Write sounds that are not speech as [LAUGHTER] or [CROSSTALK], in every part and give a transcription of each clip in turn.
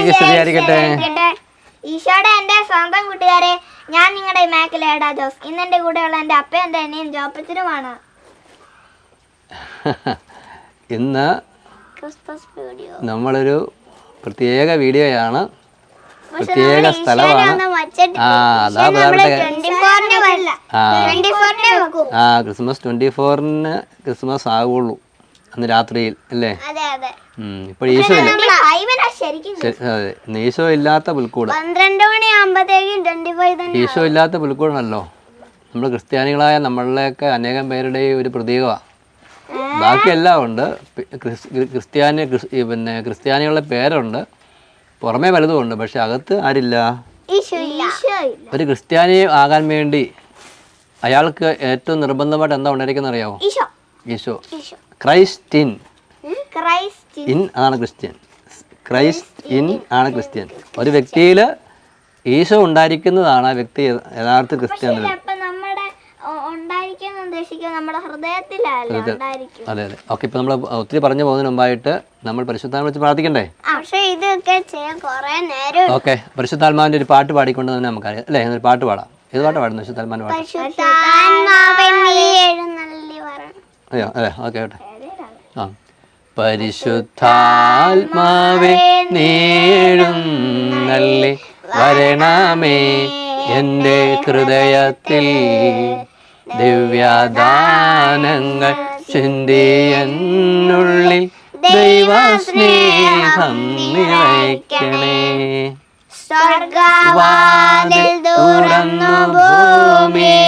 ദൈവത്തിലേക്ക് സ്തുതിയായിരിക്കട്ടെ ഈശോയുടെ സ്വന്തം കൂട്ടുകാരെ ഞാൻ നിങ്ങളുടെ ഇമാക്കിൽ ജോസ്. ഇന്ന് എന്റെ കൂടെയുള്ള എന്റെ അപ്പയും എന്റെ അനിയും ജോപ്പച്ചനുമാണ്. [LAUGHS] ഇന്ന് ക്രിസ്മസ് വീഡിയോ. നമ്മളൊരു പ്രത്യേക വീഡിയോയാണ്. പ്രത്യേക സ്ഥലമാണ്. ആ അതാ. ആ. ആ ക്രിസ്മസ് ട്വന്റി ഫോറിന് ക്രിസ്മസ് ആകുള്ളൂ അന്ന് രാത്രിയിൽ അല്ലേ? അതെ അതെ. ഉം, ഇപ്പോൾ ഈശോ ഇല്ല. അതെ ഈശോ ഇല്ലാത്ത പുൽക്കൂട്. പന്ത്രണ്ട് മണി ഈശോ ഇല്ലാത്ത പുൽക്കൂടാണല്ലോ. നമ്മൾ ക്രിസ്ത്യാനികളായ നമ്മളിലൊക്കെ അനേകം പേരുടെ ഒരു പ്രതീകമാണ് ബാക്കിയെല്ലാം ഉണ്ട്. ക്രിസ്ത്യാനി പിന്നെ ക്രിസ്ത്യാനികളുടെ പേരുണ്ട്. പുറമേ വലുതും ഉണ്ട് പക്ഷെ അകത്ത് ആരില്ല? ഈശോ ഇല്ല. ഒരു ക്രിസ്ത്യാനി ആകാൻ വേണ്ടി അയാൾക്ക് ഏറ്റവും നിർബന്ധമായിട്ട് എന്താ ഉണ്ടായിരിക്കുന്നത് അറിയാമോ Eesho. Christ in. Christ in ആണ് ക്രിസ്ത്യൻ. ക്രൈസ്റ്റ് ഇൻ ആണ് ക്രിസ്ത്യൻ. ഒരു വ്യക്തിയിൽ ഈശോ ഉണ്ടായിരിക്കുന്നതാണ് ആ വ്യക്തി യഥാർത്ഥ ക്രിസ്ത്യൻ. നമ്മുടെ ഒ- ഉണ്ടായിരിക്കാൻ നമ്മുടെ ഹൃദയത്തിലല്ല ഉണ്ടായിരിക്കും. അതെ അതെ. ഓക്കെ ഇപ്പൊ നമ്മൾ ഒത്തിരി പറഞ്ഞു പോകുന്നതിന് മുമ്പായിട്ട് നമ്മൾ പരിശുദ്ധാത്മാവിനെ വെച്ച് പ്രാർത്ഥിക്കണ്ടേ? പക്ഷെ ഇതൊക്കെ ചെയ്യാൻ കുറേ നേരം ഓക്കെ പരിശുദ്ധാത്മാവിന്റെ ഒരു പാട്ട് പാടിക്കൊണ്ട് തന്നെ നമുക്കറിയാം. അല്ലേ ഒരു പാട്ട് പാടാം. ഏത് പാട്ട് പാടുന്നു പരിശുദ്ധാത്മാവിന്റെ പാട്ട്? അയ്യോ അതെ ഓക്കെ ഓട്ടെ ആ. പരിശുദ്ധാത്മാവേ നേഴും നല്ലി. വരണമേ എന്റെ ഹൃദയത്തിൽ. ദിവ്യദാനങ്ങൾ ചിന്തിയെന്നുള്ളിൽ ദൈവസ്നേഹം നിറയ്ക്കണേ. സ്വർഗവാതിൽ തുറന്നു ഭൂമി.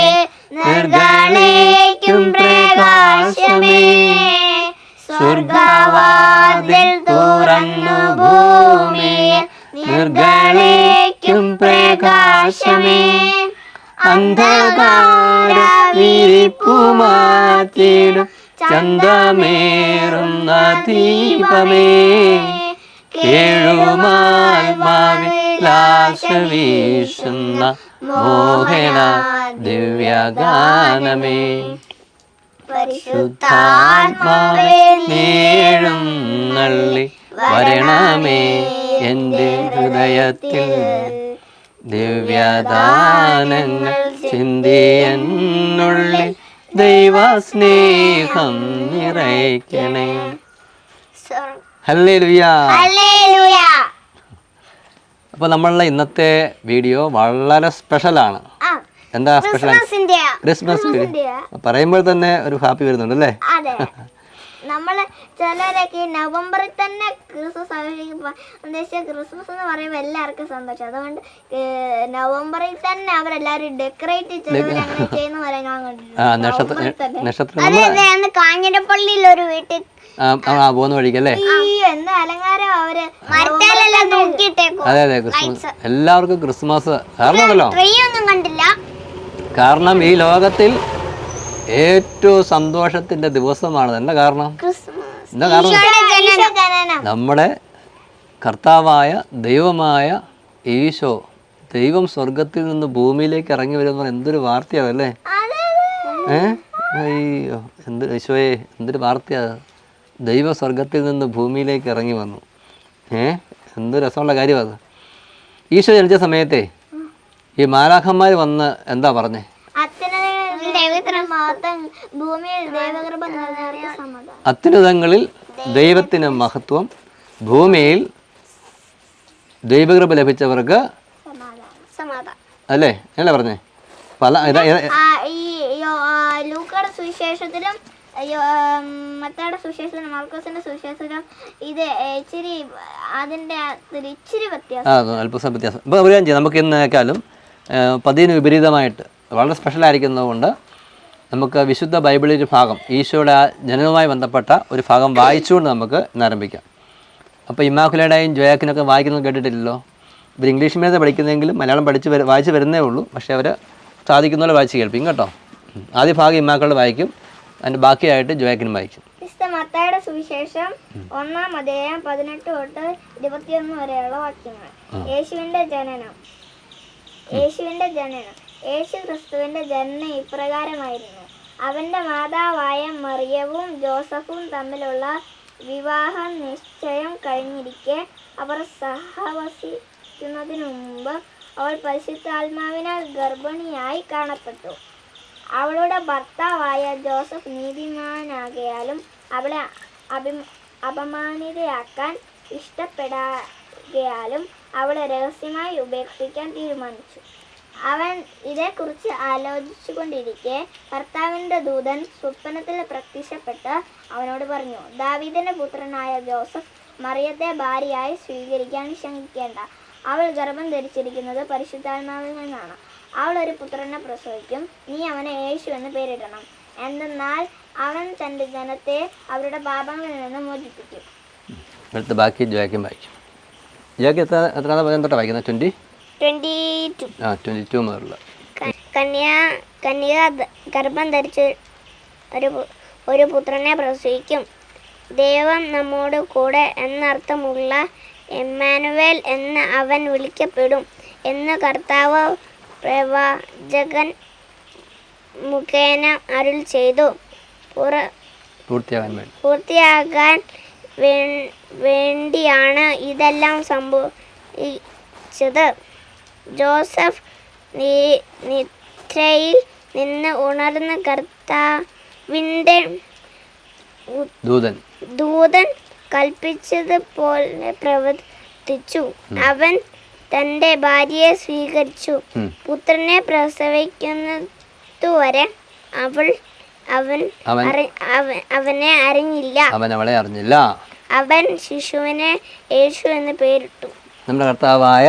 സ്വർഗവാതിൽ തുറന്നു ഭൂമി നിർഗളിക്കും പ്രകാശമേ. അന്ധകാര വിരിപ്പുമാറ്റിടും ചന്തമേറുന്ന ദീപമേ കേഴുമാത്മാവിലാശവീശുന്ന മോഹന ദിവ്യഗാനമേ. ശുദ്ധാത്മാവേ നേഴും നള്ളി വരണമേ എന്റെ ഹൃദയത്തിൽ. ദിവ്യദാനങ്ങൾ ചിന്തിയെന്നുള്ളിൽ ദൈവസ്നേഹം നിറയ്ക്കണേ. ഹല്ലേ ലുയാ ഹല്ലേലൂയ. അപ്പോൾ നമ്മളുടെ ഇന്നത്തെ വീഡിയോ വളരെ സ്പെഷ്യലാണ് എന്താ സ്പെഷ്യൽ ക്രിസ്മസ് പറയുമ്പോൾ തന്നെ ഒരു ഹാപ്പി വരുന്നുണ്ട് അല്ലേ? അതെ. നമ്മൾ ചിലരൊക്കെ നവംബറിൽ തന്നെ ക്രിസ്മസ് ആഘോഷിക്കുമ്പോൾ ഉദ്ദേശിച്ച ക്രിസ്മസ് എന്ന് പറയുമ്പോൾ എല്ലാവർക്കും സന്തോഷം. അതുകൊണ്ട് നവംബറിൽ തന്നെ അവരെല്ലാരും ഡെക്കറേറ്റ് ചെയ്യുന്ന കാഞ്ഞിരപ്പള്ളിയിൽ ഒരു വീട്ടിൽ. പോകുന്ന വഴിക്കല്ലേ അതെ അതെ ക്രിസ്മസ് എല്ലാവർക്കും ക്രിസ്മസ് കണ്ടില്ല കാരണം ഈ ലോകത്തിൽ ഏറ്റവും സന്തോഷത്തിന്റെ ദിവസമാണ്. എന്താ കാരണം? എന്താ കാരണം? നമ്മുടെ കർത്താവായ ദൈവമായ ഈശോ ദൈവം സ്വർഗത്തിൽ നിന്ന് ഭൂമിയിലേക്ക് ഇറങ്ങി വരുന്ന എന്തൊരു വാർത്തയാവല്ലേ ഏ? അയ്യോ എന്ത് ഈശോയെ എന്തൊരു വാർത്തയാ. ദൈവ സ്വർഗത്തിൽ നിന്ന് ഭൂമിയിലേക്ക് ഇറങ്ങി വന്നു. ഏ? എന്ത് രസമുള്ള കാര്യമാണ് ഈശോ ജനിച്ച സമയത്തെ ഈ മാലാഖന്മാർ വന്ന് എന്താ പറഞ്ഞേ? അച്ഛനെ ദൈവത്തിന് മഹത്വം ഭൂമിയിൽ ദൈവകൃപ നിറഞ്ഞ സമാധാനം. അത്യുന്നതങ്ങളിൽ ദൈവത്തിന് മഹത്വം ഭൂമിയിൽ ദൈവകൃപ ലഭിച്ചവർക്ക് അല്ലേ? അല്ലേ പറഞ്ഞേ? പല ലൂക്കയുടെ സുവിശേഷത്തിലും യോ- മത്തായിയുടെ സുവിശേഷത്തിലും മാർക്കോസിന്റെ സുവിശേഷത്തിലും ഇത് ഇച്ചിരി അതിന്റെ അതിൽ ഇച്ചിരി വ്യത്യാസം. അല്പസം വ്യത്യാസം. കാര്യം നമുക്ക് ഇന്നേക്കാളും പതിന് വിപരീതമായിട്ട് വളരെ സ്പെഷ്യൽ ആയിരിക്കുന്നതുകൊണ്ട് നമുക്ക് വിശുദ്ധ ബൈബിളിൽ ഒരു ഭാഗം ഈശോയുടെ ആ ജനനവുമായി ബന്ധപ്പെട്ട ഒരു ഭാഗം വായിച്ചുകൊണ്ട് നമുക്ക് ഇന്ന് ആരംഭിക്കാം. അപ്പോൾ ഇമാക്കുലയുടെയും ജോയാക്കിനൊക്കെ വായിക്കുന്നത് കേട്ടിട്ടില്ലല്ലോ? ഇവർ ഇംഗ്ലീഷ് മീഡിയത്തെ പഠിക്കുന്നതെങ്കിലും മലയാളം പഠിച്ച് വര വായിച്ച് വരുന്നേ ഉള്ളൂ. പക്ഷേ അവർ സാധിക്കുന്ന പോലെ വായിച്ച് കേൾപ്പിക്കും കേട്ടോ. ആദ്യ ഭാഗം ഇമാക്കളുടെ വായിക്കും അതിന്റെ ബാക്കിയായിട്ട് ജോയാക്കിനും വായിക്കും. മത്തായുടെ സുവിശേഷം ഒന്നാം അധ്യായം പതിനെട്ട് തൊട്ട് ഇരുപത്തിയൊന്ന് വരെയുള്ള വാക്യങ്ങൾ. യേശുവിന്റെ ജനനം. യേശുവിന്റെ ജനനം. യേശു ക്രിസ്തുവിന്റെ ജനനം ഇപ്രകാരമായിരുന്നു. അവന്റെ മാതാവായ മറിയവും ജോസഫും തമ്മിലുള്ള വിവാഹ നിശ്ചയം കഴിഞ്ഞിരിക്കെ അവർ സഹവസിക്കുന്നതിന് മുമ്പ് അവൾ പരിശുദ്ധാത്മാവിനാൽ ഗർഭിണിയായി കാണപ്പെട്ടു. അവളുടെ ഭർത്താവായ ജോസഫ് നീതിമാനാകയാലും അവളെ അഭി അപമാനിതയാക്കാൻ ഇഷ്ടപ്പെടാകയാലും അവളെ രഹസ്യമായി ഉപേക്ഷിക്കാൻ തീരുമാനിച്ചു. അവൻ ഇതേക്കുറിച്ച് ആലോചിച്ചു കൊണ്ടിരിക്കെ ഭർത്താവിന്റെ ദൂതൻ സ്വപ്നത്തിൽ പ്രത്യക്ഷപ്പെട്ട് അവനോട് പറഞ്ഞു ദാവീദിന്റെ പുത്രനായ ജോസഫ് മറിയത്തെ ഭാര്യയായി സ്വീകരിക്കാൻ ശങ്കിക്കേണ്ട അവൾ ഗർഭം ധരിച്ചിരിക്കുന്നത് പരിശുദ്ധാത്മാവിൽ നിന്നാണ്. അവൾ ഒരു പുത്രനെ പ്രസവിക്കും. നീ അവനെ യേശു എന്ന് പേരിടണം. എന്തെന്നാൽ അവൻ തന്റെ ജനത്തെ അവരുടെ പാപങ്ങളിൽ നിന്ന് മോചിപ്പിക്കും. ബാക്കി വായിക്കും. ജോയ്ക്ക് എത്ര എത്ര തൊട്ടാണ് വായിക്കുന്നത്? ട്വന്റി ട്വന്റി ടു ആ ട്വന്റി ടു മുതലുള്ള കന്യാ കന്യക ഗർഭം ധരിച്ച് ഒരു ഒരു പുത്രനെ പ്രസവിക്കും. ദൈവം നമ്മോട് കൂടെ എന്നർത്ഥമുള്ള എമ്മാനുവേൽ എന്ന് അവൻ വിളിക്കപ്പെടും എന്ന് കർത്താവ് പ്രവാചകൻ മുഖേന അരുൾ ചെയ്തു. പൂർത്തിയാകാൻ വേണ്ടിയാണ് ഇതെല്ലാം സംഭവിച്ചത്. ജോസഫ് നി- നിദ്രയിൽ നിന്ന് ഉണർന്ന കർത്താവിന്റെ ദൂതൻ. ദൂതൻ കൽപ്പിച്ചതുപോലെ പ്രവർത്തിച്ചു. അവൻ തന്റെ ഭാര്യയെ സ്വീകരിച്ചു. പുത്രനെ പ്രസവിക്കുന്നതുവരെ അവൾ അവൻ അവനെ അറിഞ്ഞില്ല. അവൻ അവളെ അറിഞ്ഞില്ല. അവൻ ശിശുവിനെ യേശു എന്ന് പേരിട്ടു. നമ്മുടെ കർത്താവായ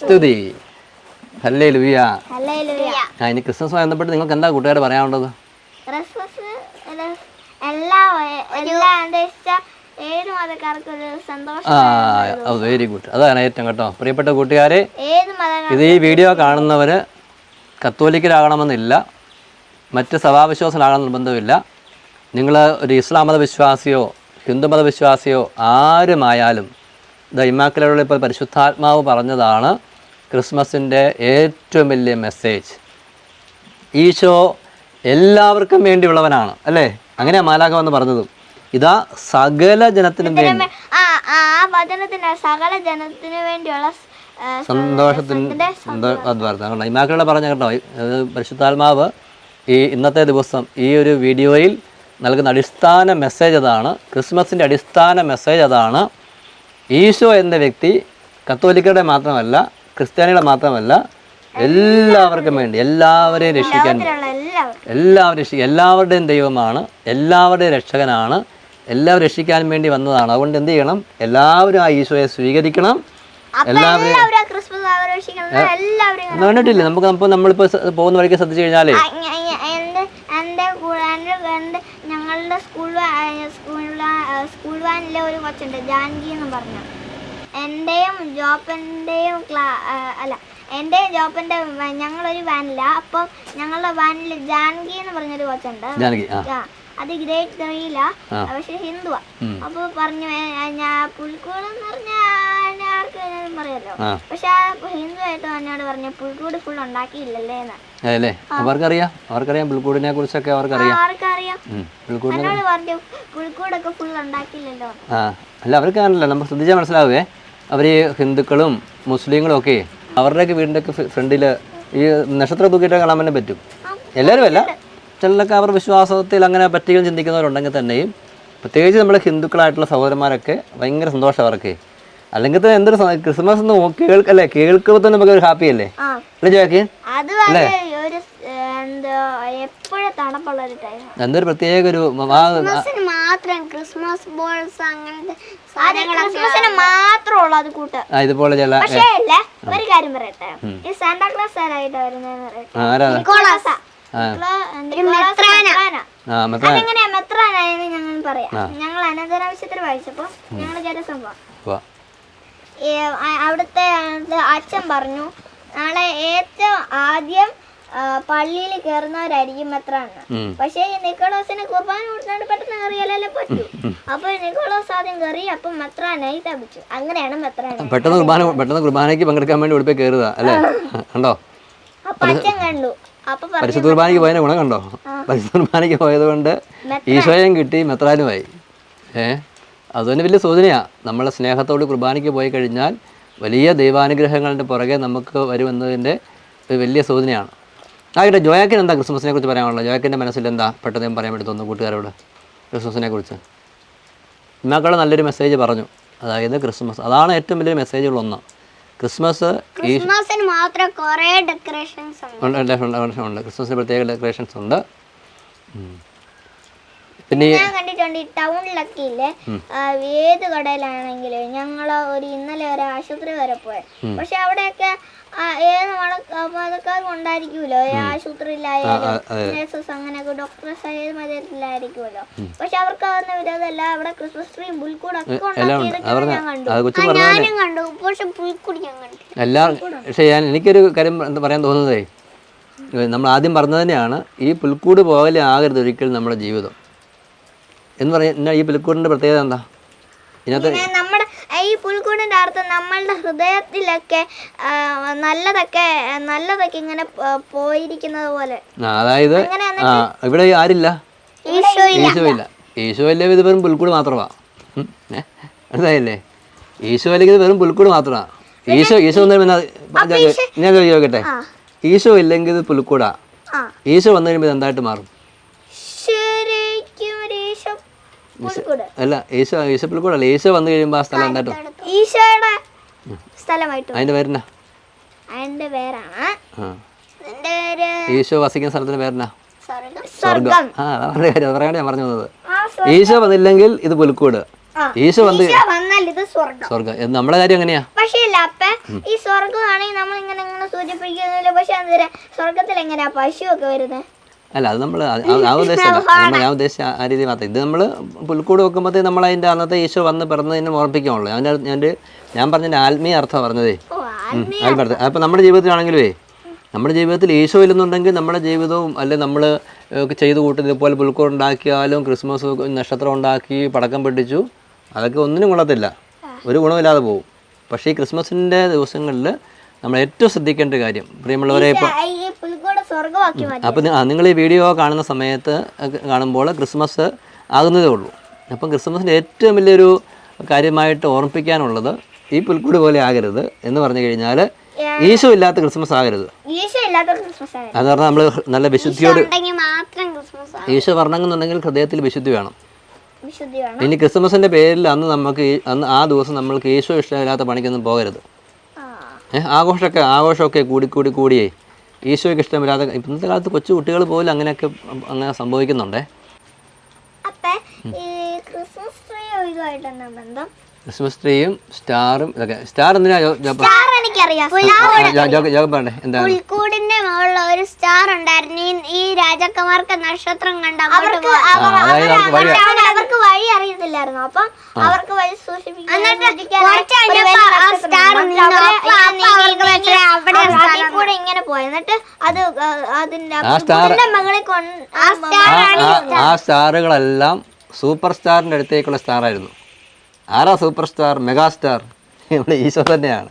സ്തുതി. ഹല്ലേ ലുവിയ ആ ഇനി ക്രിസ്മസ് ബന്ധപ്പെട്ട് നിങ്ങൾക്ക് എന്താ കൂട്ടുകാർ പറയാനുള്ളത്? ക്രിസ്മസ് എല്ലാ എല്ലാ ഏത് മതക്കാർക്കും സന്തോഷം വെരി ഗുഡ് അതാണ് ഏറ്റവും കേട്ടോ. പ്രിയപ്പെട്ട കൂട്ടുകാരെ ഇത് ഈ വീഡിയോ കാണുന്നവർ കത്തോലിക്കരാകണമെന്നില്ല. മറ്റ് സഭാവിശ്വാസികളാകാൻ നിർബന്ധമില്ല നിങ്ങൾ ഒരു ഇസ്ലാം മതവിശ്വാസിയോ ഹിന്ദു മത വിശ്വാസിയോ ആരുമായാലും ദ ഇമ്മാക്കുലയുടെ ഇപ്പോൾ പരിശുദ്ധാത്മാവ് പറഞ്ഞതാണ് ക്രിസ്മസിന്റെ ഏറ്റവും വലിയ മെസ്സേജ്. ഈശോ എല്ലാവർക്കും വേണ്ടിയുള്ളവനാണ് അല്ലേ? അങ്ങനെ മാലാക വന്ന് പറഞ്ഞതും. ഇതാ സകല ജനത്തിനും വേണ്ടി. സകല ജനത്തിനു വേണ്ടിയുള്ള സന്തോഷത്തിന് സന്തോഷത്തിന്റെ ഇമാക്കളുടെ പറഞ്ഞ കേട്ടോ പരിശുദ്ധാത്മാവ് ഈ ഇന്നത്തെ ദിവസം ഈ ഒരു വീഡിയോയിൽ നൽകുന്ന അടിസ്ഥാന മെസ്സേജ് അതാണ് ക്രിസ്മസിന്റെ അടിസ്ഥാന മെസ്സേജ് അതാണ്. ഈശോ എന്ന വ്യക്തി കത്തോലിക്കരുടെ മാത്രമല്ല ക്രിസ്ത്യാനികളുടെ മാത്രമല്ല എല്ലാവർക്കും വേണ്ടി എല്ലാവരെയും രക്ഷിക്കാൻ എല്ലാവരും രക്ഷിക്കുക എല്ലാവരുടെയും ദൈവമാണ് എല്ലാവരുടെയും രക്ഷകനാണ് എല്ലാവരും രക്ഷിക്കാൻ വേണ്ടി വന്നതാണ്. അതുകൊണ്ട് എന്ത് ചെയ്യണം? എല്ലാവരും ആ ഈശോയെ സ്വീകരിക്കണം. എല്ലാവരും കണ്ടിട്ടില്ലേ? നമുക്ക് അപ്പോൾ നമ്മളിപ്പോൾ പോകുന്ന വഴിക്ക് ശ്രദ്ധിച്ചു കഴിഞ്ഞാലേ? സ്കൂൾ ഒരു കൊച്ചുണ്ട് ജാൻകി എന്ന് പറഞ്ഞു. എന്റെയും ജോപ്പന്റെയും ക്ലാ അല്ല എന്റെയും ജോപ്പന്റെ ഞങ്ങളൊരു വാനില്ല അപ്പം ഞങ്ങളുടെ വാനിൽ ജാൻകി എന്ന് പറഞ്ഞൊരു കൊച്ചുണ്ട്. അത് ഗ്രേറ്റ് ത്രീയിലാ. പക്ഷെ ഹിന്ദുവാ. അപ്പൊ പറഞ്ഞു ഞാൻ പുൽക്കൂട് എന്ന് പറഞ്ഞാൽ ആർക്ക് വേണേലും പറയാലോ പക്ഷെ ആ ഹിന്ദു ആയിട്ട് എന്നോട് പറഞ്ഞു പുൽക്കൂട് ഫുൾ ഉണ്ടാക്കിയില്ലല്ലേ എന്ന് അല്ലേ അവർക്കറിയാം. അവർക്കറിയാം പുൽക്കൂടിനെ കുറിച്ചൊക്കെ അവർക്കറിയാം. എന്നോട് പറഞ്ഞു പുൽക്കൂടൊക്കെ ഫുൾ ഉണ്ടാക്കിയില്ലല്ലോ ആ അല്ല അവർക്ക് അറിയില്ല നമ്മൾ ശ്രദ്ധിച്ചാൽ മനസ്സിലാവേ അവർ ഈ ഹിന്ദുക്കളും മുസ്ലിങ്ങളും ഒക്കെ അവരുടെയൊക്കെ വീടിന്റെ ഒക്കെ ഫ്രണ്ടിൽ ഈ നക്ഷത്രം തൂക്കിയിട്ട് കാണാൻ തന്നെ പറ്റും. എല്ലാവരും അല്ല. ചിലരൊക്കെ അവർ വിശ്വാസത്തിൽ അങ്ങനെ പറ്റികൾ ചിന്തിക്കുന്നവരുണ്ടെങ്കിൽ തന്നെയും പ്രത്യേകിച്ച് നമ്മുടെ ഹിന്ദുക്കളായിട്ടുള്ള സഹോദരന്മാരൊക്കെ ഭയങ്കര സന്തോഷം അവർക്ക്. അല്ലെങ്കിൽ തന്നെ എന്തൊരു ക്രിസ്മസ് എന്ന് കേൾക്കല്ലേ കേൾക്കുമ്പോൾ തന്നെ നമുക്ക് ഒരു ഹാപ്പി അല്ലേ? ജാക്കി അത് അത് ഒരു ഏ, എന്താ ഒരു ടൈം എന്തൊരു പ്രത്യേക ഒരു മാത്രം ക്രിസ്മസ് ബോൾസ് അങ്ങനത്തെ അത് കൂട്ട് ഇതുപോലെ ചില ഒരു കാര്യം പറയട്ടെ. ഈ സാന്താക്ലാസ് ആരായിട്ട് വരുന്നതെന്ന് പറയട്ടെ. അതെങ്ങനെയാ? മെത്രാനായെന്ന് ഞങ്ങൾ പറയാം. ഞങ്ങൾ അനന്തരാവശ്യത്തിൽ വായിച്ചപ്പോ ഞങ്ങൾ ചില സംഭവം. അവിടുത്തെ അച്ഛൻ പറഞ്ഞു നാളെ ഏറ്റവും ആദ്യം പള്ളിയിൽ കയറുന്നവരായിരിക്കും മെത്രാന്ന് പക്ഷെ നിക്കോളോസിന് കുർബാന കൊടുത്തോണ്ട് പെട്ടെന്ന് കയറിയാലല്ലേ പറ്റൂ. അപ്പൊ നിക്കോളോസ് ആദ്യം കയറി അപ്പൊ മെത്രാനായി തപിച്ചു. അങ്ങനെയാണ് മെത്രാന പെട്ടെന്ന് കുർബാന പെട്ടെന്ന് കുർബാനയ്ക്ക് പങ്കെടുക്കാൻ വേണ്ടി ഉടുപ്പേ കയറുക അല്ലേ? കണ്ടോ? അപ്പൊ അച്ഛൻ കണ്ടു. പരിശുദ്ധ കുർബാനയ്ക്ക് പോയതിന്റെ ഗുണം കണ്ടോ? പരിശുദ്ധ കുർബാനയ്ക്ക് പോയത് കൊണ്ട് ഈശോയും കിട്ടി മെത്രാനുമായി. ഏ? അതുതന്നെ വലിയ സൂചനയാണ് നമ്മളെ സ്നേഹത്തോട് കുർബാനയ്ക്ക് പോയി കഴിഞ്ഞാൽ വലിയ ദൈവാനുഗ്രഹങ്ങളുടെ പുറകെ നമുക്ക് വരുമെന്നതിന്റെ ഒരു വലിയ സൂചനയാണ്. ആയിട്ട് ജോയാക്കിന് എന്താ ക്രിസ്മസിനെ കുറിച്ച് പറയാനുള്ളത്? ജോയാക്കിന്റെ മനസ്സിൽ എന്താ? പെട്ടെന്ന് പറയാൻ വേണ്ടി തോന്നുന്നു കൂട്ടുകാരോട് ക്രിസ്മസിനെ കുറിച്ച്. ഇമാക്കൾ നല്ലൊരു മെസ്സേജ് പറഞ്ഞു. അതായത് ക്രിസ്മസ്. അതാണ് ഏറ്റവും വലിയ മെസ്സേജുകളൊന്ന് ക്രിസ്മസ് ക്രിസ്മസിന് മാത്രം കുറേ ഡെക്കറേഷൻസ് ഉണ്ട്. ക്രിസ്മസിന് പ്രത്യേക ഡെക്കറേഷൻസ് ഉണ്ട്. പിന്നെ ഞാൻ കണ്ടിട്ടുണ്ട് ഈ ടൗണിലൊക്കെ ഇല്ലേ ഏത് കടയിലാണെങ്കിലും ഞങ്ങൾ ഒരു ഇന്നലെ ഒരു ആശുപത്രി വരെ പോയി. പക്ഷെ അവിടെയൊക്കെ ഏത് മതക്കാർ ഉണ്ടായിരിക്കുമല്ലോ? ആശുപത്രിയിലായാലും നേഴ്സസ് അങ്ങനെയൊക്കെ ഡോക്ടേഴ്സ് ഏത് മതത്തിലായിരിക്കുമല്ലോ? പക്ഷെ അവർക്ക് അതൊന്നും വിരോധമല്ല അവിടെ ക്രിസ്മസ് ട്രീ പുൽക്കൂടൊക്കെ ഞാൻ കണ്ടു. ഞാനും കണ്ടു. പക്ഷെ പുൽക്കൂടി ഞാൻ എല്ലാം പക്ഷേ ഞാൻ എനിക്കൊരു കാര്യം എന്താ പറയാൻ തോന്നുന്നതേ നമ്മൾ ആദ്യം പറഞ്ഞത് തന്നെയാണ് ഈ പുൽക്കൂട് പോകലാകരുത് ആകരുത് ഒരിക്കലും നമ്മുടെ ജീവിതം. എന്ന് പറഞ്ഞാൽ ഈ പുൽക്കൂടിന്റെ പ്രത്യേകത എന്താ? ഇതിനകത്ത് നമ്മുടെ ഈ പുൽക്കൂടിന്റെ അർത്ഥം നമ്മളുടെ ഹൃദയത്തിലൊക്കെ നല്ലതൊക്കെ നല്ലതൊക്കെ ഇങ്ങനെ പോയിരിക്കുന്നത് പോലെ. അതായത് ആ ഇവിടെ ആരില്ല? ഈശോ ഇല്ല ഈശോ ഇല്ലേ ഇത് വെറും പുൽക്കൂട് മാത്രമാ? മനസ്സിലായില്ലേ? ഈശോ അല്ലെങ്കിൽ വെറും പുൽക്കൂട് മാത്രമാ? ഈശോ ഈശോ ഞാൻ ചോദിക്കട്ടെ? ഈശോ ഇല്ലെങ്കിൽ ഇത് പുൽക്കൂടാ? ഈശോ വന്നു കഴിയുമ്പോൾ എന്തായിട്ട് മാറും? അല്ല ഈശോ ഈശോ അല്ല ഈശോ വന്നു കഴിയുമ്പോൾ ആ സ്ഥലം എന്താട്ടോ ഈശോയുടെ സ്ഥലമായിട്ട് അതിന്റെ പേരെന്നാ? അതിന്റെ പേരാണ്. അതിന്റെ ഈശോ വസിക്കുന്ന സ്ഥലത്തിന്റെ പേരെന്നാ? സ്വർഗം. ആ അതാ പറഞ്ഞ കാര്യം അത് ഞാൻ പറഞ്ഞു തന്നത് ആ ഈശോ വന്നില്ലെങ്കിൽ ഇത് പുൽക്കൂട്. ഈശോ വന്ന് സ്വർഗം. നമ്മുടെ കാര്യം എങ്ങനെയാ? പക്ഷേ ഈ സ്വർഗമാണെങ്കിൽ നമ്മൾ ഇങ്ങനെ ഇങ്ങനെ സൂചിപ്പിക്കുന്നില്ല. പക്ഷെ സ്വർഗത്തിൽ എങ്ങനെയാ പശു ഒക്കെ വരുന്നത് അല്ല അത് നമ്മൾ ആ ഉദ്ദേശം നമ്മൾ ഞാൻ ഉദ്ദേശിച്ച ആ രീതി മാത്രം. ഇത് നമ്മൾ പുൽക്കൂട് വെക്കുമ്പോൾ നമ്മൾ അതിന്റെ അന്നത്തെ ഈശോ വന്ന് പിറന്നതിനെ ഓർപ്പിക്കുകയുള്ളൂ അതിന്റെ ഞാൻ ഞാൻ പറഞ്ഞതിന്റെ ആത്മീയ അർത്ഥം പറഞ്ഞതേ. ആത്മാർത്ഥം അപ്പം നമ്മുടെ ജീവിതത്തിലാണെങ്കിലേ നമ്മുടെ ജീവിതത്തിൽ ഈശോ ഇല്ലെന്നുണ്ടെങ്കിൽ നമ്മുടെ ജീവിതവും അല്ലെ നമ്മൾ ചെയ്തു കൂട്ടുന്നത് ഇതുപോലെ പുൽക്കൂട് ഉണ്ടാക്കിയാലും ക്രിസ്മസ് നക്ഷത്രം ഉണ്ടാക്കി പടക്കം പിടിച്ചു അതൊക്കെ ഒന്നിനും കൊള്ളത്തില്ല. ഒരു ഗുണമില്ലാതെ പോകും. പക്ഷേ ഈ ക്രിസ്മസിന്റെ ദിവസങ്ങളിൽ നമ്മൾ ഏറ്റവും ശ്രദ്ധിക്കേണ്ട കാര്യം പ്രിയമുള്ളവരെ ഇപ്പോൾ അപ്പം നിങ്ങൾ ഈ വീഡിയോ കാണുന്ന സമയത്ത് കാണുമ്പോൾ ക്രിസ്മസ് ആകുന്നതേ ഉള്ളൂ. അപ്പം ക്രിസ്മസിന്റെ ഏറ്റവും വലിയൊരു കാര്യമായിട്ട് ഓർമ്മിപ്പിക്കാനുള്ളത് ഈ പുൽക്കൂട് പോലെ ആകരുത് എന്ന് പറഞ്ഞു കഴിഞ്ഞാൽ ഈശോ ഇല്ലാത്ത ക്രിസ്മസ് ആകരുത്. അത് പറഞ്ഞാൽ നമ്മൾ നല്ല വിശുദ്ധിയോട് ഈശോ പറഞ്ഞെന്നുണ്ടെങ്കിൽ ഹൃദയത്തിൽ വിശുദ്ധി വേണം. ഇനി ക്രിസ്മസിന്റെ പേരിൽ അന്ന് നമുക്ക് അന്ന് ആ ദിവസം നമ്മൾക്ക് ഈശോ ഇഷ്ടമില്ലാത്ത പണിക്കൊന്നും പോകരുത്. ആഘോഷമൊക്കെ ആഘോഷമൊക്കെ കൂടി കൂടി കൂടിയേ ഈശോയ്ക്ക് ഇഷ്ടമില്ലാത്ത ഇന്നത്തെ കാലത്ത് കൊച്ചു കുട്ടികൾ പോലും അങ്ങനെയൊക്കെ അങ്ങനെ സംഭവിക്കുന്നുണ്ടേ? ക്രിസ്മസ് ട്രീയും സ്റ്റാറും ഇതൊക്കെ. സ്റ്റാർ എന്തിനാ ജോബ് വേണ്ടേ എന്താണ്? മുകളിൽ ഒരു സ്റ്റാർ ഉണ്ടായിരുന്നു. ഈ- രാജാക്കന്മാർക്ക് നക്ഷത്രം കണ്ട അവർക്ക് അവർക്ക് വഴി അവർക്ക് വഴി അറിയത്തില്ലായിരുന്നു. അപ്പം അവർക്ക് വഴി സൂക്ഷിപ്പിക്കാൻ കൂടെ ഇങ്ങനെ പോയി. എന്നിട്ട് അത് അതിന്റെ മകളെ മുകളിൽ ആ സ്റ്റാറുകളെല്ലാം സൂപ്പർ സ്റ്റാറിന്റെ അടുത്തേക്കുള്ള സ്റ്റാർ ആയിരുന്നു. ആരാ super star? Mega star. Eesho തന്നെയാണ്.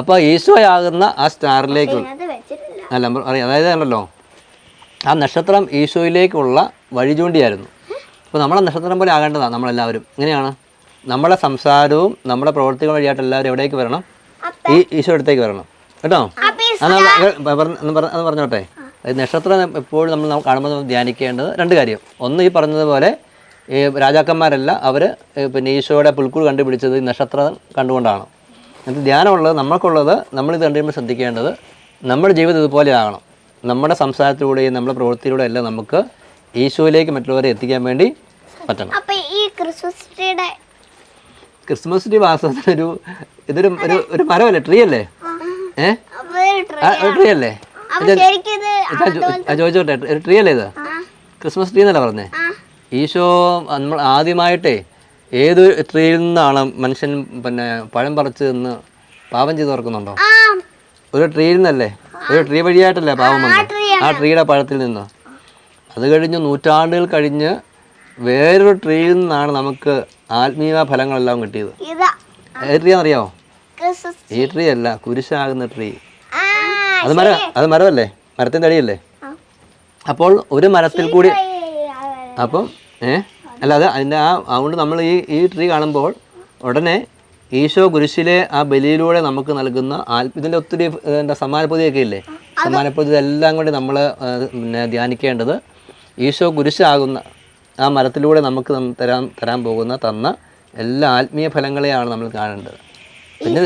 അപ്പോൾ ഈശോയാകുന്ന ആ സ്റ്റാറിലേക്ക് അല്ല അറിയാം. അതായത് ഉണ്ടല്ലോ ആ നക്ഷത്രം ഈശോയിലേക്കുള്ള വഴി ചൂണ്ടിയായിരുന്നു അപ്പോൾ നമ്മളെ നക്ഷത്രം പോലെ ആകേണ്ടതാണ് നമ്മളെല്ലാവരും. ഇങ്ങനെയാണ് നമ്മളെ സംസാരവും നമ്മുടെ പ്രവർത്തികൾ വഴിയായിട്ട് എല്ലാവരും എവിടേക്ക് വരണം? ഈ ഈശോ അടുത്തേക്ക് വരണം. കേട്ടോ? അത് പറഞ്ഞോട്ടെ. നക്ഷത്രം എപ്പോഴും നമ്മൾ കാണുമ്പോൾ ധ്യാനിക്കേണ്ടത് രണ്ട് കാര്യം. ഒന്ന് ഈ പറഞ്ഞതുപോലെ ഈ രാജാക്കന്മാരല്ല അവർ പിന്നെ ഈശോയുടെ പുൽക്കൂട് കണ്ടുപിടിച്ചത് ഈ നക്ഷത്രം കണ്ടുകൊണ്ടാണ്. എന്നിട്ട് ധ്യാനമുള്ളത് നമ്മൾക്കുള്ളത് നമ്മളിത് കണ്ടുകഴിയുമ്പോൾ ശ്രദ്ധിക്കേണ്ടത് നമ്മുടെ ജീവിതം ഇതുപോലെ ആകണം. നമ്മുടെ സംസാരത്തിലൂടെയും നമ്മുടെ പ്രവൃത്തിയിലൂടെയും എല്ലാം നമുക്ക് ഈശോയിലേക്ക് മറ്റുള്ളവരെ എത്തിക്കാൻ വേണ്ടി പറ്റണം. അപ്പോൾ ഈ ക്രിസ്മസ് ട്രീയുടെ ക്രിസ്മസ് ട്രീ വാസത്തിന് ഒരു ഇതൊരു ഒരു ഒരു മരമല്ലേ? ട്രീ അല്ലേ? ഏഹ് ട്രീ അല്ലേ? ചോദിച്ചോട്ടെ ഒരു ട്രീ അല്ലേ ഇത്? ക്രിസ്മസ് ട്രീ എന്നല്ല പറഞ്ഞേ? ഈശോ നമ്മൾ ആദ്യമായിട്ടേ ഏത് ട്രീയിൽ നിന്നാണ് മനുഷ്യൻ പിന്നെ പഴം പറിച്ച് നിന്ന് പാപം ചെയ്ത് ഓർക്കുന്നുണ്ടോ ഒരു ട്രീയിൽ നിന്നല്ലേ? ഒരു ട്രീ വഴിയായിട്ടല്ലേ പാപം വന്നത്? ആ ട്രീയുടെ പഴത്തിൽ നിന്ന്. അത് കഴിഞ്ഞ് നൂറ്റാണ്ടുകൾ കഴിഞ്ഞ് വേറൊരു ട്രീയിൽ നിന്നാണ് നമുക്ക് ആത്മീയ ഫലങ്ങളെല്ലാം കിട്ടിയത്. ഏത് ട്രീ അറിയാമോ ഈ ട്രീ അല്ല കുരിശാകുന്ന ട്രീ. അത് മര അത് മരമല്ലേ? മരത്തിന്റെ അടിയല്ലേ? അപ്പോൾ ഒരു മരത്തിൽ കൂടി അപ്പം ഏ? അല്ലാതെ അതിന്റെ ആ അതുകൊണ്ട് നമ്മൾ ഈ ഈ ട്രീ കാണുമ്പോൾ ഉടനെ ഈശോ കുരിശിലെ ആ ബലിയിലൂടെ നമുക്ക് നൽകുന്ന ഇതിന്റെ ഒത്തിരി എന്താ സമ്മാനപ്പൊതിയൊക്കെ ഇല്ലേ? സമ്മാനപ്പൊതി ഇതെല്ലാം കൂടി നമ്മൾ പിന്നെ ധ്യാനിക്കേണ്ടത് ഈശോ കുരിശാകുന്ന ആ മരത്തിലൂടെ നമുക്ക് തരാൻ തരാൻ പോകുന്ന തന്ന എല്ലാ ആത്മീയ ഫലങ്ങളെയാണ് നമ്മൾ കാണേണ്ടത്. പിന്നെ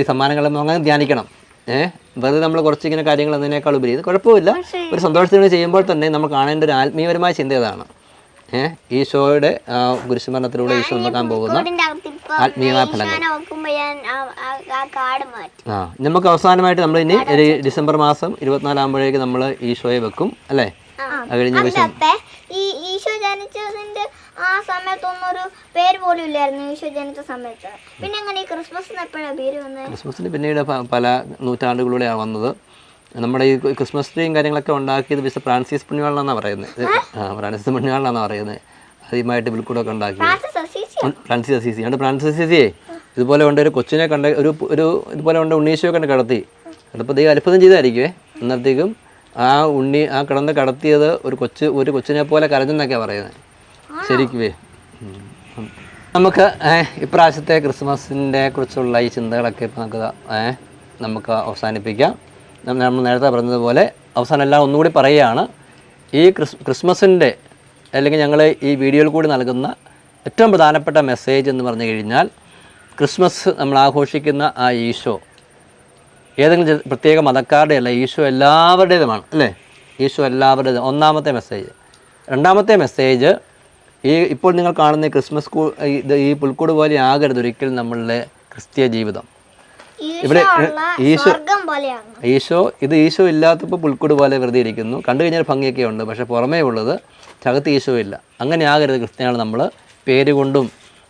ഈ സമ്മാനങ്ങൾ അങ്ങനെ ധ്യാനിക്കണം. ഏഹ് വെറുതെ നമ്മൾ കുറച്ച് ഇങ്ങനെ കാര്യങ്ങൾ അതിനേക്കാൾ ഉപരി. ഇത് കുഴപ്പമില്ല. ഒരു സന്തോഷത്തിന് ചെയ്യുമ്പോൾ തന്നെ നമ്മൾ കാണേണ്ട ഒരു ആത്മീയപരമായ ചിന്ത ഇതാണ്. ഏഹ് ഈശോയുടെ ഗുരുസ്മരണത്തിലൂടെ ഈശോ നോക്കാൻ പോകുന്ന ആത്മീയമായ ഫലങ്ങൾ ആ- നമുക്ക് അവസാനമായിട്ട് നമ്മൾ ഇനി ഒരു ഡിസംബർ മാസം ഇരുപത്തിനാലാകുമ്പോഴേക്ക് നമ്മൾ ഈശോയെ വെക്കും അല്ലേ? കഴിഞ്ഞ ദിവസം. ഈശോ ജനിച്ചതിന്റെ ആ സമയത്തൊന്നും ഒരു പേര് പോലും ഇല്ലായിരുന്നു ഈശോ ജനിച്ച സമയത്ത്. പിന്നെ എങ്ങനെ ഈ ക്രിസ്മസിന് എപ്പോഴാണ് പേര് വന്നത്? ക്രിസ്മസിന് പിന്നീട് പല നൂറ്റാണ്ടുകളിലൂടെയാണ് വന്നത്. നമ്മുടെ ഈ ക്രിസ്മസ് ട്രീയും കാര്യങ്ങളൊക്കെ ഉണ്ടാക്കിയത് മിസ്റ്റർ ഫ്രാൻസിസ് പുണ്യവാളനാണ് പറയുന്നത് ആ ഫ്രാൻസിസ് പുണ്യവാളനാണ് പറയുന്നത് ആദ്യമായിട്ട് ബിൽക്കൂടൊക്കെ ഉണ്ടാക്കിയത്. Francis Assisi. അതുകൊണ്ട് ഫ്രാൻസിസ് അസീസിയെ. ഇതുപോലെ കൊണ്ട് ഒരു കൊച്ചിനെ കണ്ട ഒരു ഒരു ഇതുപോലെ കൊണ്ട് ഉണ്ണീശോയെ കണ്ട് കടത്തി. അപ്പോൾ ദൈവം അത്ഭുതം ചെയ്തായിരിക്കുമേ അന്നത്തേക്കും ആ ഉണ്ണി ആ കിടന്ന് കടത്തിയത് ഒരു കൊച്ച് ഒരു കൊച്ചിനെ പോലെ കരഞ്ഞെന്നൊക്കെയാണ് പറയുന്നത് ശരിക്കുവേ. നമുക്ക് ഇപ്രാവശ്യത്തെ ക്രിസ്മസിന്റെ കുറിച്ചുള്ള ഈ ചിന്തകളൊക്കെ ഇപ്പോൾ നമുക്ക് നമുക്ക് അവസാനിപ്പിക്കാം. നമ്മൾ നേരത്തെ പറഞ്ഞതുപോലെ അവസാനം എല്ലാം ഒന്നുകൂടി പറയുകയാണ്. ഈ ക്രിസ് ക്രിസ്മസിന്റെ അല്ലെങ്കിൽ ഞങ്ങൾ ഈ വീഡിയോയിൽ കൂടി നൽകുന്ന ഏറ്റവും പ്രധാനപ്പെട്ട മെസ്സേജ് എന്ന് പറഞ്ഞു കഴിഞ്ഞാൽ ക്രിസ്മസ് നമ്മൾ ആഘോഷിക്കുന്ന ആ ഈശോ. ഏതെങ്കിലും പ്രത്യേക മതക്കാരുടെ അല്ല ഈശോ എല്ലാവരുടേതുമാണ് അല്ലേ? ഈശോ എല്ലാവരുടേതും. ഒന്നാമത്തെ മെസ്സേജ്. രണ്ടാമത്തെ മെസ്സേജ് ഈ ഇപ്പോൾ നിങ്ങൾ കാണുന്ന ക്രിസ്മസ് ഈ പുൽക്കൂട് പോലെ ആകരുത് ഒരിക്കലും നമ്മളുടെ ക്രിസ്തീയ ജീവിതം. ഇവിടെ ഈശോ ഈശോ ഇത് ഈശോ ഇല്ലാത്തപ്പോൾ പുൽക്കൂട് പോലെ വെറുതെ ഇരിക്കുന്നു. കണ്ടു കഴിഞ്ഞാൽ ഭംഗിയൊക്കെ ഉണ്ട് പക്ഷേ പുറമേ ഉള്ളത് ചകത്ത് ഈശോ ഇല്ല. അങ്ങനെ ആകരുത് ക്രിസ്ത്യാനികൾ നമ്മൾ പേര് കൊണ്ടും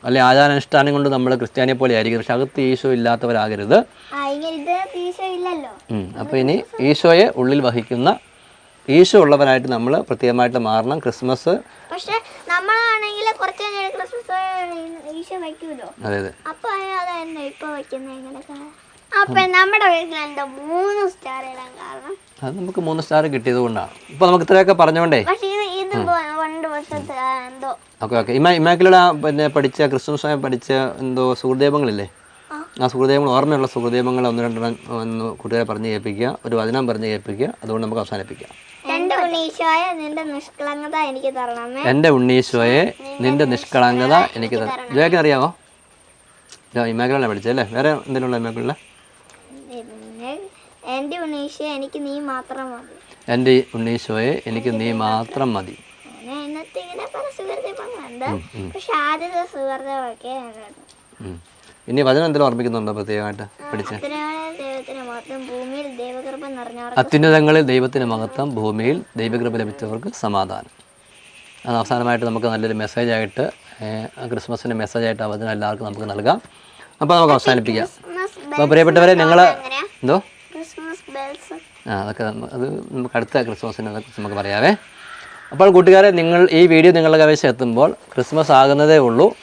അല്ലെ ആചാരാനുഷ്ഠാനം കൊണ്ടും നമ്മൾ ക്രിസ്ത്യാനിയെ പോലെ ആയിരിക്കും. പക്ഷെ അകത്ത് ഈശോ ഇല്ലാത്തവരാകരുത്. അപ്പോൾ ഇനി ഈശോയെ ഉള്ളിൽ വഹിക്കുന്ന ഈശോ ഉള്ളവരായിട്ട് നമ്മൾ പ്രത്യേകമായിട്ട് മാറണം. ക്രിസ്മസ് പക്ഷേ നമ്മളാണെങ്കിൽ കുറച്ച് ക്രിസ്മസ് ഈശോ വയ്ക്കൂലോ? അതെ അതെ. ഇപ്പൊ നമ്മുടെ വീട്ടിൽ എന്താ മൂന്ന് സ്റ്റാർ ഇടാൻ കാരണം. അത് നമുക്ക് മൂന്ന് സ്റ്റാർ കിട്ടിയത് കൊണ്ടാണ്. ഇപ്പൊ നമുക്ക് ഇത്രയൊക്കെ എന്തോ. Okay okay. ഇമ്മ ഇമ്മാക്കിലൂടെ പിന്നെ പഠിച്ച ക്രിസ്മസ് പഠിച്ച എന്തോ സുഹൃദേവങ്ങളില്ലേ? ആ. സുഹൃദേവങ്ങൾ ഓർമ്മയുള്ള സുഹൃദേവങ്ങൾ ഒന്ന് രണ്ടെണ്ണം ഒന്ന് കൂട്ടുകാരെ പറഞ്ഞ് കേൾപ്പിക്കുക ഒരു വചനം പറഞ്ഞ് കേൾപ്പിക്കുക അതുകൊണ്ട് നമുക്ക് അവസാനിപ്പിക്കാം. എന്റെ ഉണ്ണീശോയെ നിന്റെ നിഷ്കളങ്കത എനിക്ക് തരണം. ജോയ്ക്ക് അറിയാമോ ഇമ്മാക്കിലാണ് പഠിച്ചല്ലേ വേറെ എന്തെങ്കിലും ഉള്ള എന്റെ ഉണ്ണീശോ എനിക്ക് നീ മാത്രം മതി. എന്റെ ഉണ്ണീശോയെ എനിക്ക് നീ മാത്രം മതി. ഇങ്ങനെ പല പക്ഷെ ആദ്യത്തെ. ഇനി വചനം എന്തെങ്കിലും ഓർമ്മിക്കുന്നുണ്ടോ പ്രത്യേകമായിട്ട് പഠിച്ച് അത്യുന്നതങ്ങളിൽ ദൈവത്തിന് മഹത്വം ഭൂമിയിൽ ദൈവകൃപ ലഭിച്ചവർക്ക് സമാധാനം. അത് അവസാനമായിട്ട് നമുക്ക് നല്ലൊരു മെസ്സേജായിട്ട് ക്രിസ്മസിന്റെ മെസ്സേജായിട്ട് ആ വചനം എല്ലാവർക്കും നമുക്ക് നൽകാം. അപ്പോൾ നമുക്ക് അവസാനിപ്പിക്കാം. അപ്പോൾ പ്രിയപ്പെട്ടവരെ ഞങ്ങൾ എന്തോ? ആ അതൊക്കെ അത് നമുക്ക് അടുത്ത ക്രിസ്മസിനെ കുറിച്ച് നമുക്ക് പറയാവേ. അപ്പോൾ കൂട്ടുകാരെ നിങ്ങൾ ഈ വീഡിയോ നിങ്ങളുടെ കൈവശം എത്തുമ്പോൾ ക്രിസ്മസ് ആകുന്നതേ ഉള്ളൂ.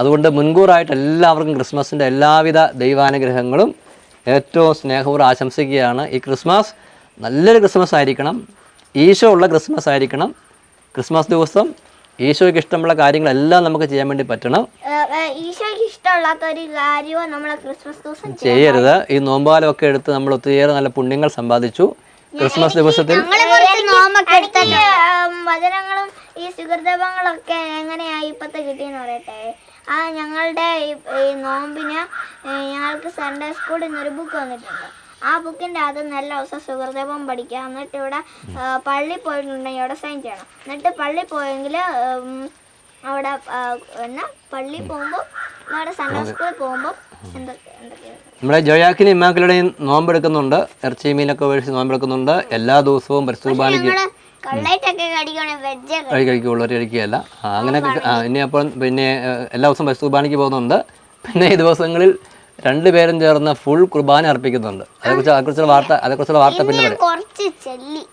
അതുകൊണ്ട് മുൻകൂറായിട്ട് എല്ലാവർക്കും ക്രിസ്മസിന്റെ എല്ലാവിധ ദൈവാനുഗ്രഹങ്ങളും ഏറ്റവും സ്നേഹപൂർവം ആശംസിക്കുകയാണ് ഈ ക്രിസ്മസ്. നല്ലൊരു ക്രിസ്മസ് ആയിരിക്കണം. ഈശോ ഉള്ള ക്രിസ്മസ് ആയിരിക്കണം. ക്രിസ്മസ് ദിവസം ഈശോയ്ക്ക് ഇഷ്ടമുള്ള കാര്യങ്ങളെല്ലാം നമുക്ക് ചെയ്യാൻ വേണ്ടി പറ്റണം. ഈശോയ്ക്ക് ഇഷ്ടമല്ലാത്ത ഒരു കാര്യവും ക്രിസ്മസ് ദിവസം ചെയ്യരുത്. ഈ നോമ്പാലമൊക്കെ എടുത്ത് നമ്മൾ ഒത്തിരിയേറെ നല്ല പുണ്യങ്ങൾ സമ്പാദിച്ചു. ക്രിസ്മസ് ദിവസത്തിൽ വചനങ്ങളും ഈ സുഹൃതങ്ങളൊക്കെ എങ്ങനെയായി ഇപ്പത്തെ കിട്ടിയെന്ന് പറയട്ടെ? ആ ഞങ്ങളുടെ ഈ- ഈ നോമ്പിന് ഞങ്ങൾക്ക് സൺഡേ സ്കൂളിൽ നിന്ന് ഒരു ബുക്ക് വന്നിട്ടുണ്ട്. ആ ബുക്കിന്റെ അത് നല്ല ദിവസം സുഹൃദേവം പഠിക്കുക. എന്നിട്ട് ഇവിടെ പള്ളി പോയിട്ടുണ്ടെങ്കിൽ അവിടെ സൈൻ ചെയ്യണം. എന്നിട്ട് പള്ളി പോയെങ്കിൽ അവിടെ എന്നാ പള്ളി പോകുമ്പോൾ അവിടെ സൺഡേ സ്കൂളിൽ പോകുമ്പോൾ നമ്മുടെ ജോയാക്കിന് ഇമ്മാക്കളുടെയും നോമ്പെടുക്കുന്നുണ്ട്. ഇറച്ചി മീനൊക്കെ മേടിച്ച് നോമ്പെടുക്കുന്നുണ്ട്. എല്ലാ ദിവസവും പരിശുദ്ധ കുർബാനയ്ക്ക് നമ്മൾ കള്ളായിട്ടൊക്കെ കടിക്കണേ വെജ് കഴി കഴിക്കുള്ളവർ കഴിക്കുകയല്ല. അങ്ങനെ ഇനി അപ്പം പിന്നെ എല്ലാ ദിവസവും പരിശുദ്ധ കുർബാനയ്ക്ക് പോകുന്നുണ്ട്. പിന്നെ ഈ ദിവസങ്ങളിൽ രണ്ടുപേരും ചേർന്ന് ഫുൾ കുർബാന അർപ്പിക്കുന്നുണ്ട്. അതേക്കുറിച്ച് അതേക്കുറിച്ചുള്ള വാർത്ത അതേക്കുറിച്ചുള്ള വാർത്ത പിന്നെ പറയാം.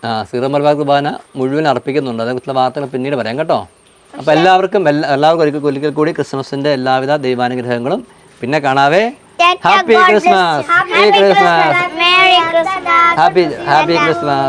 ആ സീറോ മലബാർ കുർബാന മുഴുവൻ അർപ്പിക്കുന്നുണ്ട്. അതേക്കുറിച്ചുള്ള വാർത്തകൾ പിന്നീട് പറയാം കേട്ടോ. അപ്പോൾ എല്ലാവർക്കും എല്ലാവർക്കും ഒരിക്കൽ ഒരിക്കൽ കൂടി ക്രിസ്മസിന്റെ എല്ലാവിധ ദൈവാനുഗ്രഹങ്ങളും പിന്നെ കാണാവേ. Happy Christmas happy Christmas happy happy Christmas